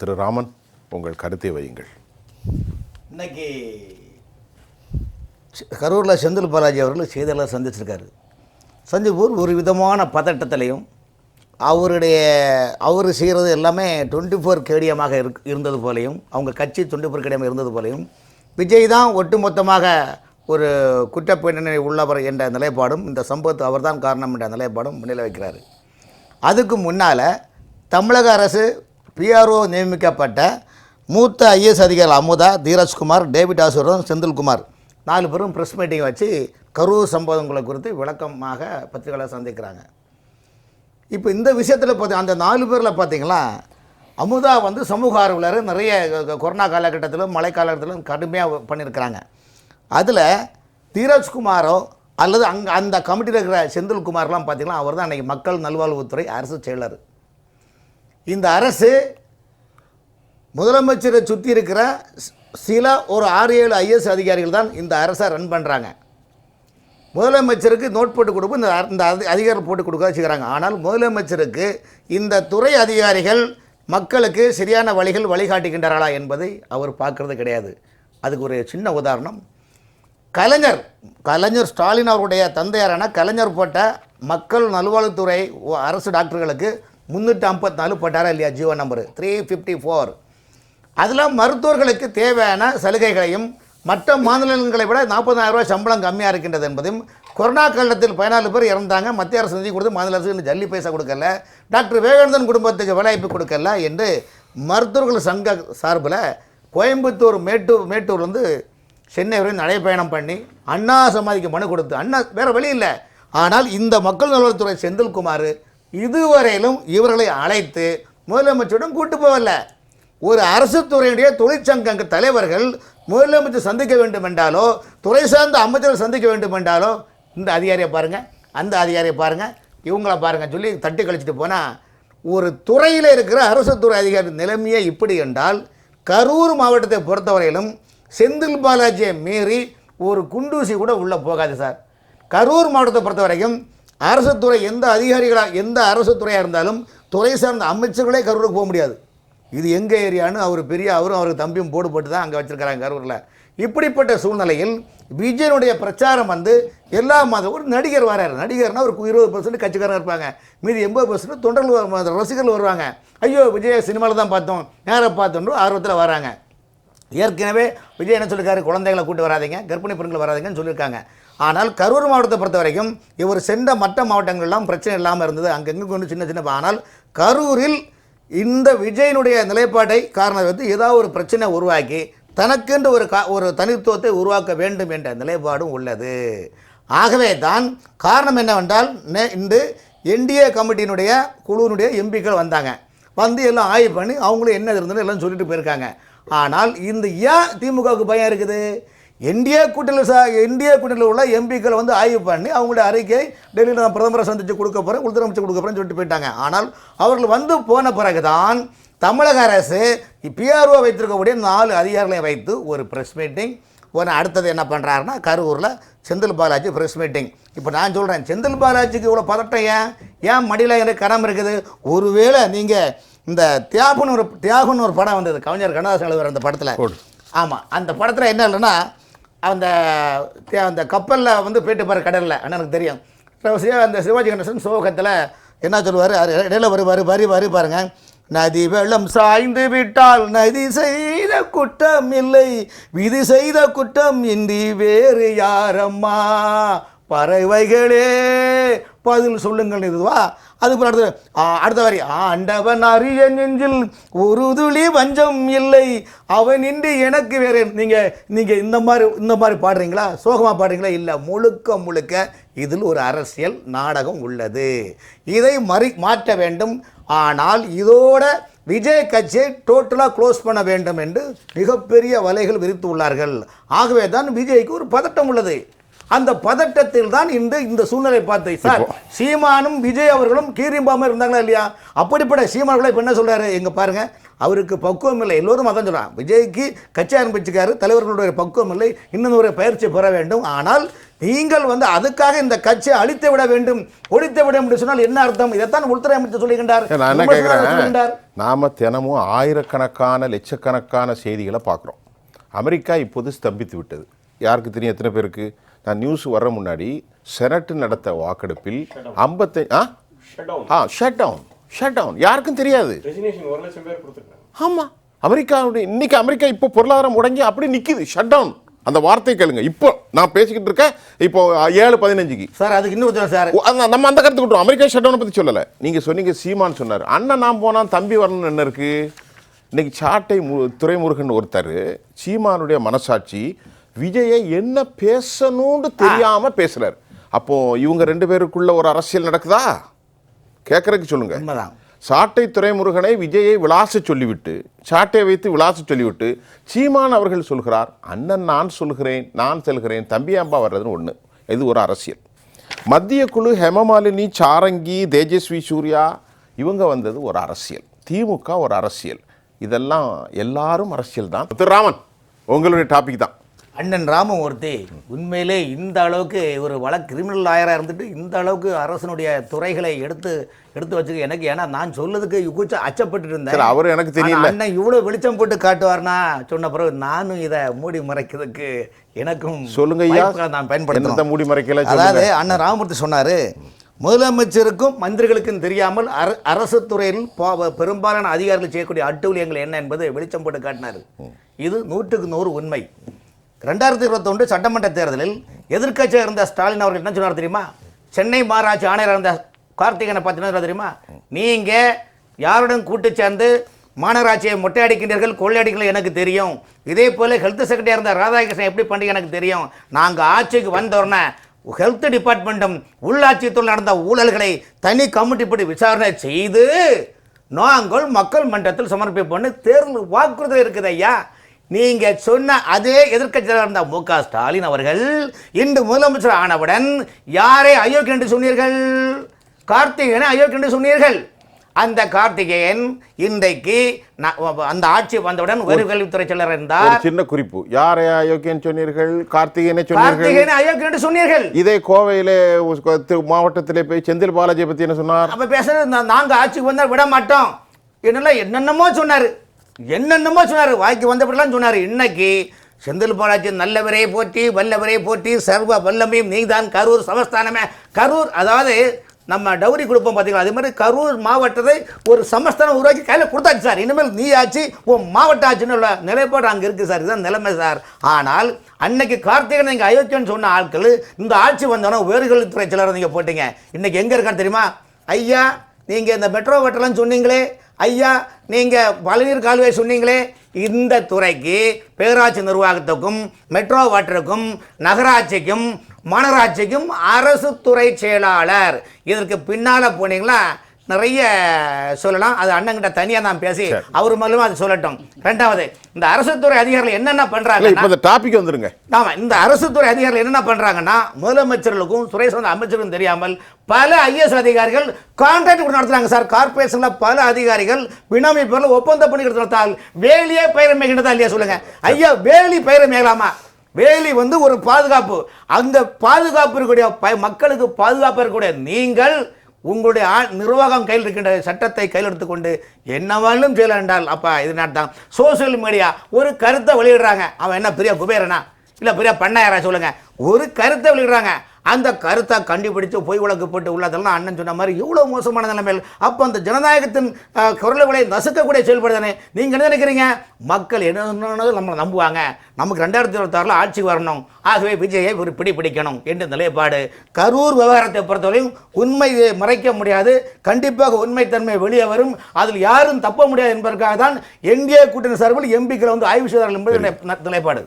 திரு ராமன் உங்கள் கருத்தை வையுங்கள். இன்னைக்கு கரூரில் செந்தில் பாலாஜி அவர்கள் செய்தியாளர் சந்திச்சிருக்காரு. சந்திப்பூர் ஒரு விதமான பதட்டத்திலையும் அவருடைய அவர் செய்கிறது எல்லாமே டுவெண்ட்டி ஃபோர் கேடியமாக இருக் இருந்தது போலையும் அவங்க கட்சி டுவெண்ட்டி ஃபோர் கேடியமாக இருந்தது போலையும் விஜய் தான் ஒட்டுமொத்தமாக ஒரு குற்றப்பின்னணி உள்ளவர் என்ற நிலைப்பாடும் இந்த சம்பவத்து அவர்தான் காரணம் என்ற நிலைப்பாடும் முன்னிலை வைக்கிறார். அதுக்கு முன்னால் தமிழக அரசு பிஆர்ஓ நியமிக்கப்பட்ட மூத்த ஐஏஎஸ் அதிகாரி அமுதா தீரஜ்குமார் டேவிட் ஆசூரன் செந்தில்குமார். நாலு பேரும் ப்ரெஸ் மீட்டிங் வச்சு கரூர் சம்பவங்களை குறித்து விளக்கமாக பத்திரிகையாளர் சந்திக்கிறாங்க. இப்போ இந்த விஷயத்தில் பார்த்தி அந்த நாலு பேரில் பார்த்திங்களா அமுதா வந்து சமூக ஆர்வலர் நிறைய கொரோனா காலகட்டத்திலும் மழை காலகட்டத்திலும் கடுமையாக பண்ணியிருக்கிறாங்க. அதில் தீரஜ்குமாரோ அல்லது அங்கே அந்த கமிட்டியில் இருக்கிற செந்தில்குமார்லாம் பார்த்தீங்கன்னா அவர் தான் அன்றைக்கி மக்கள் நல்வாழ்வுத்துறை அரசு செயலர். இந்த அரசு முதலமைச்சரை சுற்றி இருக்கிற சில ஒரு ஆறு ஏழு ஐஎஸ் அதிகாரிகள் தான் இந்த அரசை ரன் பண்ணுறாங்க முதலமைச்சருக்கு நோட் போட்டு கொடுப்போம் இந்த இந்த அதி- அதிகாரம் போட்டு கொடுக்க வச்சுக்கிறாங்க. ஆனால் முதலமைச்சருக்கு இந்த துறை அதிகாரிகள் மக்களுக்கு சரியான வழிகள் வழிகாட்டுகின்றார்களா என்பதை அவர் பார்க்கறது கிடையாது. அதுக்கு ஒரு சின்ன உதாரணம். கலைஞர் கலைஞர் ஸ்டாலின் அவருடைய தந்தையாரான கலைஞர் போட்ட மக்கள் நல்வாழ்வுத்துறை அரசு டாக்டர்களுக்கு முந்நூற்றி ஐம்பத்தாலு போட்டாரா இல்லையா Jio number? Three fifty four அதில் மருத்துவர்களுக்கு தேவையான சலுகைகளையும் மற்ற மாநிலங்களை விட 40000 ரூபாய் சம்பளம் கம்மியாக இருக்கின்றது என்பதையும் கொரோனா காலத்தில் பதினாலு பேர் இறந்தாங்க. மத்திய அரசு நிதி கொடுத்து மாநில அரசு இன்னும் ஜல்லி பைசா கொடுக்கல. டாக்டர் விவேகானந்தன் குடும்பத்துக்கு வேலைவாய்ப்பு கொடுக்கல என்று மருத்துவர்கள் சங்க சார்பில் கோயம்புத்தூர் மேட்டூர் மேட்டூர்லேருந்து சென்னை வரை நடைப்பயணம் பண்ணி அண்ணா சமாதிக்கு மனு கொடுத்து அண்ணா வேறு வழி இல்லை. ஆனால் இந்த மக்கள் நல்வாழ்வுத்துறை செந்தில்குமார் இதுவரையிலும் இவர்களை அழைத்து முதலமைச்சரிடம் கூட்டு போகல. ஒரு அரசு துறையுடைய தொழிற்சங்க தலைவர்கள் முதலமைச்சர் சந்திக்க வேண்டும் என்றாலோ துறை சார்ந்த அமைச்சர்கள் சந்திக்க வேண்டும் என்றாலோ இந்த அதிகாரியை பாருங்கள் அந்த அதிகாரியை பாருங்கள் இவங்கள பாருங்கள் சொல்லி தட்டி கழிச்சிட்டு போனால் ஒரு துறையில் இருக்கிற அரசு துறை அதிகாரி நிலைமையே இப்படி என்றால் கரூர் மாவட்டத்தை பொறுத்தவரையிலும் செந்தில் பாலாஜியை மீறி ஒரு குண்டூசி கூட உள்ளே போகாது சார். கரூர் மாவட்டத்தை பொறுத்த வரைக்கும் அரசு துறை எந்த அதிகாரிகளாக எந்த அரசு துறையாக இருந்தாலும் துறை சார்ந்த அமைச்சர்களே கரூருக்கு போக முடியாது. இது எங்கள் ஏரியான்னு அவர் பெரிய அவரும் அவருக்கு தம்பியும் போடு போட்டு தான் அங்கே வச்சுருக்கிறாங்க கரூரில். இப்படிப்பட்ட சூழ்நிலையில் விஜயனுடைய பிரச்சாரம் வந்து எல்லா மாதம் ஒரு நடிகர் வராரு. நடிகர்னா ஒரு இருபது பர்சன்ட் கட்சிக்காரங்க இருப்பாங்க. மீதி எண்பது பர்சன்ட் தொண்டர்கள் ரசிகர்கள் வருவாங்க. ஐயோ விஜய் சினிமாவில் தான் பார்த்தோம். நேராக பார்த்தோன்ற ஆர்வத்தில் வராங்க. ஏற்கனவே விஜய் என்ன சொல்லியிருக்காரு குழந்தைகளை கூட்டு வராதீங்க கர்ப்பிணி பெண்கள் வராதீங்கன்னு சொல்லியிருக்காங்க ஆனால் கரூர் மாவட்டத்தை பொறுத்த வரைக்கும் இவர் சென்ற மற்ற மாவட்டங்கள்லாம் பிரச்சனை இல்லாமல் இருந்தது. அங்கங்கே கொண்டு சின்ன சின்ன ஆனால் கரூரில் இந்த விஜயனுடைய நிலைப்பாட்டை காரணம் வந்து ஏதாவது ஒரு பிரச்சனை உருவாக்கி தனக்கென்று ஒரு கா ஒரு தனித்துவத்தை உருவாக்க வேண்டும் என்ற நிலைப்பாடும் உள்ளது. ஆகவே தான் காரணம் என்னவென்றால் நே- இன்று என்டிஏ கமிட்டியினுடைய குழுவினுடைய எம்பிக்கள் வந்தாங்க. வந்து எல்லாம் ஆய்வு பண்ணி அவங்களும் என்ன இருந்ததுன்னு எல்லாம் சொல்லிட்டு போயிருக்காங்க. ஆனால் இந்த ஏன் திமுகவுக்கு பயம் இருக்குது? என்டிஏ கூட்டணியில் சா என்டிஏ கூட்டணியில் உள்ள எம்பிக்கள் வந்து ஆய்வு பண்ணி அவங்களுடைய அறிக்கை டெல்லியில் நான் பிரதமரை சந்தித்து கொடுக்க போகிறேன் உள்துறை அமைச்சர் கொடுக்க போகிறேன்னு சொல்லிட்டு போயிட்டாங்க. ஆனால் அவர்கள் வந்து போன பிறகுதான் தமிழக அரசு பிஆர்ஓ வைத்திருக்கக்கூடிய நாலு அதிகாரிகளை வைத்து ஒரு ப்ரெஸ் மீட்டிங் ஒன்று அடுத்தது என்ன பண்ணுறாருன்னா கரூரில் செந்தில் பாலாஜி ப்ரெஸ் மீட்டிங் இப்போ நான் சொல்கிறேன் செந்தில் பாலாஜிக்கு இவ்வளோ பதட்டம் ஏன்? ஏன் மடியில் எனக்கு கனம் இருக்குது? ஒருவேளை நீங்கள் இந்த தியாகுன்னு ஒரு தியாகுன்னு ஒரு படம் வந்தது கவிஞர் கண்ணதாசன் எழுதுகிற அந்த படத்தில். போடு. ஆமாம் அந்த படத்தில் என்ன இல்லைன்னா அந்த அந்த கப்பலில் வந்து போயிட்டு பாரு கடலில். எனக்கு தெரியும். சிவ- அந்த சிவாஜி கணேசன் சோகத்தில் என்ன சொல்லுவார்? இடையில வருவார் வரி வரி பாருங்கள் பாருங்க. நதி வெள்ளம் சாய்ந்து விட்டால் நதி செய்த குற்றம் இல்லை. விதி செய்த குற்றம் இன்றி வேறு யாரம்மா? பறவைகளே. பதில் சொல்லுங்கள் இதுவா அதுக்கு அடுத்த அடுத்த வரி ஆண்டவன் அரிய நெஞ்சில் ஒரு துளி வஞ்சம் இல்லை. அவன் இன்றி எனக்கு வேறு நீங்கள் நீங்கள் இந்த மாதிரி இந்த மாதிரி பாடுறீங்களா? சோகமாக பாடுறீங்களா? இல்லை முழுக்க முழுக்க இதில் ஒரு அரசியல் நாடகம் உள்ளது. இதை மறி மாற்ற வேண்டும். ஆனால் இதோட விஜய் கட்சியை டோட்டலாக க்ளோஸ் பண்ண வேண்டும் என்று மிகப்பெரிய வலைகள் விரித்து உள்ளார்கள். ஆகவே தான் விஜய்க்கு ஒரு பதட்டம் உள்ளது. அந்த பதட்டத்தில் தான் இந்த இந்த சூழ்நிலை பார்த்து சார் சீமானும் விஜய் அவர்களும் கீரிம்பாம இருந்தாங்களா இல்லையா? அப்படிப்பட்ட சீமான்களை இப்போ என்ன சொல்றாரு? எங்க பாருங்க. அவருக்கு பக்குவம் இல்லை. எல்லோரும் அதான் சொல்றாங்க. விஜய்க்கு கட்சி ஆரம்பிச்சுக்காரு தலைவர்களுடைய பக்குவம் இல்லை. இன்னும் ஒரு பயிற்சி பெற வேண்டும். ஆனால் நீங்கள் வந்து அதுக்காக இந்த கட்சியை அழித்து விட வேண்டும் ஒழித்து விட வேண்டும் சொன்னால் என்ன அர்த்தம்? இதைத்தான் உள்துறை அமைச்சர் சொல்லுகின்றார் நான் என்ன விமர்சகர் கேட்குறேன் சொல்லுகின்றார். நாம தினமும் ஆயிரக்கணக்கான லட்சக்கணக்கான செய்திகளை பார்க்குறோம். அமெரிக்கா இப்போது ஸ்தம்பித்து விட்டது. யாருக்கு தெரியும் எத்தனை பேருக்கு? நான் நியூஸ் வர முன்னாடி செனட் நடத்த வாக்கெடுப்பில் ஐம்பத்தி ஆ? ஆ ஷட் டவுன் ஷட் டவுன் யாருக்கும் தெரியாது. ரெசினேஷன் ஒரு லட்சம் பேர் கொடுத்துருக்காங்க. ஆமா. அமெரிக்காவுடைய இன்னைக்கு அமெரிக்கா இப்போ பொருளாதாரம் முடங்கி அப்படி நிக்குது. ஷட் டவுன் அந்த வார்த்தை கேளுங்க. இப்போ நான் பேசிக்கிட்டு இருக்கேன். இப்போ ஏழு பதினஞ்சுக்கு. சார் அதுக்கு இன்னும் சார். நம்ம அந்த கருத்து விட்டுருவோம் அமெரிக்கா ஷட் டவுனை பற்றி சொல்லலை. நீங்கள் சொன்னீங்க சீமான் சொன்னார். அண்ணன் நான் போனால் தம்பி வரணும்னு என்ன இருக்கு? இன்னைக்கு சாட்டை மு துரைமுருகன் ஒருத்தர் சீமானுடைய மனசாட்சி விஜயை என்ன பேசணும்னு தெரியாம பேசுறாரு. அப்போ இவங்க ரெண்டு பேருக்குள்ள ஒரு அரசியல் நடக்குதா? கேட்கறதுக்கு சொல்லுங்க. உண்மைதான். சாட்டை துரைமுருகனை விஜயை விளாச சொல்லிவிட்டு சாட்டை வைத்து விளாச சொல்லிவிட்டு சீமான் அவர்கள் சொல்கிறார் அண்ணன் நான் சொல்கிறேன் நான் செல்கிறேன் தம்பி அம்பா வர்றதுன்னு ஒன்று இது ஒரு அரசியல். மத்திய குழு ஹேமமாலினி சாரங்கி தேஜஸ்வி சூர்யா இவங்க வந்தது ஒரு அரசியல். திமுக ஒரு அரசியல். இதெல்லாம் எல்லாரும் அரசியல் தான் திரு ராமன் உங்களுடைய டாபிக் தான். அண்ணன் ராமமூர்த்தி உண்மையிலே இந்த அளவுக்கு ஒரு வழக்கு கிரிமினல் லாயராக இருந்துட்டு இந்த அளவுக்கு அரசனுடைய துறைகளை எடுத்து எடுத்து வச்சுக்க எனக்கு. ஏன்னா நான் சொல்லதுக்கு கூச்ச அச்சப்பட்டு இருந்தேன். அவரு எனக்கு தெரியல. அண்ணன் இவ்வளவு வெளிச்சம் போட்டு காட்டுவார்னா சொன்ன பிறகு நானும் இதை மூடி மறைக்கிறதுக்கு எனக்கும் சொல்லுங்க நான் என்னத்த பயன்படுத்தணும் மூடி மறைக்கல அதாவது அண்ணன் ராமமூர்த்தி சொன்னாரு முதலமைச்சருக்கும் மந்திரிகளுக்கும் தெரியாமல் அர அரசு துறையில் பெரும்பாலான அதிகாரிகள் செய்யக்கூடிய அட்டூழியங்கள் என்ன என்பது வெளிச்சம் போட்டு காட்டினார். இது நூற்றுக்கு நூறு உண்மை. ரெண்டாயிரத்தி இருபத்தொன்று சட்டமன்ற தேர்தலில் எதிர்க்கட்சியாக இருந்த ஸ்டாலின் அவர்கள் என்ன சொன்னார் தெரியுமா? சென்னை மாநகராட்சி ஆணையராக இருந்த கார்த்திகனை பார்த்தீங்கன்னா தெரியுமா? நீங்கள் யாருடன் கூட்டு சேர்ந்து மாநகராட்சியை மொட்டையடிக்கின்றீர்கள் கொள்ளையடிக்கல எனக்கு தெரியும். இதே போல ஹெல்த் செக்ரட்டரியாக இருந்த ராதாகிருஷ்ணன் எப்படி பண்ணீங்க எனக்கு தெரியும். நாங்கள் ஆட்சிக்கு வந்தோடனே ஹெல்த் டிபார்ட்மெண்ட்டும் உள்ளாட்சித்துறை நடந்த ஊழல்களை தனி கமிட்டி போட்டு விசாரணை செய்து நாங்கள் மக்கள் மன்றத்தில் சமர்ப்பிப்போம்னு தேர்தல் வாக்குறுதி இருக்குது ஐயா. நீங்க சொன்ன அதே எதிர்க்கட்சியாக இருந்த மு க ஸ்டாலின் அவர்கள் இன்று முதலமைச்சர் ஆனவுடன் யாரை அயோக்கிய என்று சொன்னீர்கள்? கார்த்திகேயனை அயோக்கிய என்று சொன்னீர்கள். அந்த கார்த்திகேயன் இன்றைக்கு அந்த ஆட்சி வந்தவுடன் ஒரு கல்வித்துறை செயலர் இருந்தார். சின்ன குறிப்பு. யாரை அயோக்கியன் சொன்னீர்கள்? கார்த்திகேயனை சொன்னீர்கள். கார்த்திகேயனை அயோக்கிய என்று சொன்னீர்கள். இதே கோவையிலே மாவட்டத்திலே போய் செந்தில் பாலாஜியை பத்தி என்ன சொன்னார்? அப்ப பேசுறது நாங்க ஆட்சிக்கு வந்தா விட மாட்டோம். என்னெல்லாம் என்னென்னமோ சொன்னாரு. என்னென்னமோ சொன்னாரு. வாய்க்கு வந்தபடிலாம் சொன்னார். இன்னைக்கு செந்தில் பாலாஜி நல்லவரே போற்றி வல்லவரே போற்றி சர்வ வல்லமையும் நீதான். கரூர் சமஸ்தானமே. கரூர் அதாவது நம்ம டவுரி கொடுப்போம் பார்த்தீங்களா அதே மாதிரி கரூர் மாவட்டத்தை ஒரு சமஸ்தானம் உருவாக்கி கையில் கொடுத்தாச்சு சார். இனிமேல் நீ ஆச்சு உன் மாவட்ட ஆச்சுன்னு உள்ள நிலைப்பாடு அங்கே இருக்குது சார். இதுதான் நிலைமை சார். ஆனால் அன்னைக்கு கார்த்திகன் நீங்கள் அயோக்கியன்னு சொன்ன ஆட்கள் இந்த ஆட்சி வந்தோன்னா உயர்கல்வித்துறை செயலர் நீங்கள் போட்டீங்க. இன்றைக்கி எங்கே இருக்கான்னு தெரியுமா? ஐயா நீங்கள் இந்த மெட்ரோ வெட்டலாம் சொன்னீங்களே ஐயா நீங்கள் பழநீர் கால்வாய் சொன்னீங்களே இந்த துறைக்கு பேராட்சி நிர்வாகத்துக்கும் மெட்ரோ வாட்டருக்கும் நகராட்சிக்கும் மாநகராட்சிக்கும் அரசு துறை செயலாளர். இதற்கு பின்னால் போனீங்களா? நிறைய சொல்லலாம். அது அண்ணங்கிட்ட தனியாக நான் பேசி அவர் மூலமா அது சொல்லட்டும். ரெண்டாவது இந்த அரசு துறை அதிகாரிகள் என்னென்ன பண்ணுறாங்க இப்ப இந்த டாபிக் வந்துருங்க. ஆமா இந்த அரசு துறை அதிகாரிகள் என்னென்ன பண்றாங்கன்னா முதலமைச்சர்களுக்கும் துறை சார்ந்த அமைச்சருக்கும் தெரியாமல் பல ஐஎஸ் அதிகாரிகள் கான்ட்ராக்ட் கூட நடத்துறாங்க சார். கார்பரேஷன்ல பல அதிகாரிகள் பினாமி பேர்ல ஒப்பந்த பண்ணிக்கிறது நடத்தால் வேலியே பயிரை மேய்கின்றதா இல்லையா சொல்லுங்க. ஐயா வேலி பயிரை மேயலாமா? வேலி வந்து ஒரு பாதுகாப்பு. அந்த பாதுகாப்பு இருக்கக்கூடிய மக்களுக்கு பாதுகாப்பு இருக்கக்கூடிய நீங்கள் உங்களுடைய நிர்வாகம் கையில் இருக்கின்ற சட்டத்தை கையில் எடுத்துக்கொண்டு என்னவாலும் செய்யலாம் என்றால் அப்பா இது தான் சோசியல் மீடியா ஒரு கருத்தை வெளியிடுறாங்க. அவன் என்ன பெரிய குபேரனா? இல்லை பெரிய யாராவது சொல்லுங்கள் ஒரு கருத்தை வெளியிடுறாங்க. அந்த கருத்தை கண்டுபிடிச்சு பொய் வழக்கு போட்டு உள்ளதெல்லாம் அண்ணன் சொன்ன மாதிரி இவ்வளோ மோசமான நிலைமையில் அப்போ அந்த ஜனநாயகத்தின் குரல்களை நசுக்கக்கூடிய செயல்படுதானே நீங்கள் என்ன நினைக்கிறீங்க? மக்கள் என்ன நம்மளை நம்புவாங்க. நமக்கு ரெண்டாயிரத்தி இருபத்தாறில் ஆட்சி வரணும். ஆகவே விஜயை ஒரு பிடி பிடிக்கணும் என்ற நிலைப்பாடு. கரூர் விவகாரத்தை பொறுத்தவரையும் உண்மையை மறைக்க முடியாது. கண்டிப்பாக உண்மைத்தன்மை வெளியே வரும். அதில் யாரும் தப்ப முடியாது என்பதற்காக தான் என்டிஏ கூட்டணி சார்பில் எம்பிக்களை வந்து ஆய்வு செய்தார்கள் என்பது நிலை- நிலைப்பாடு.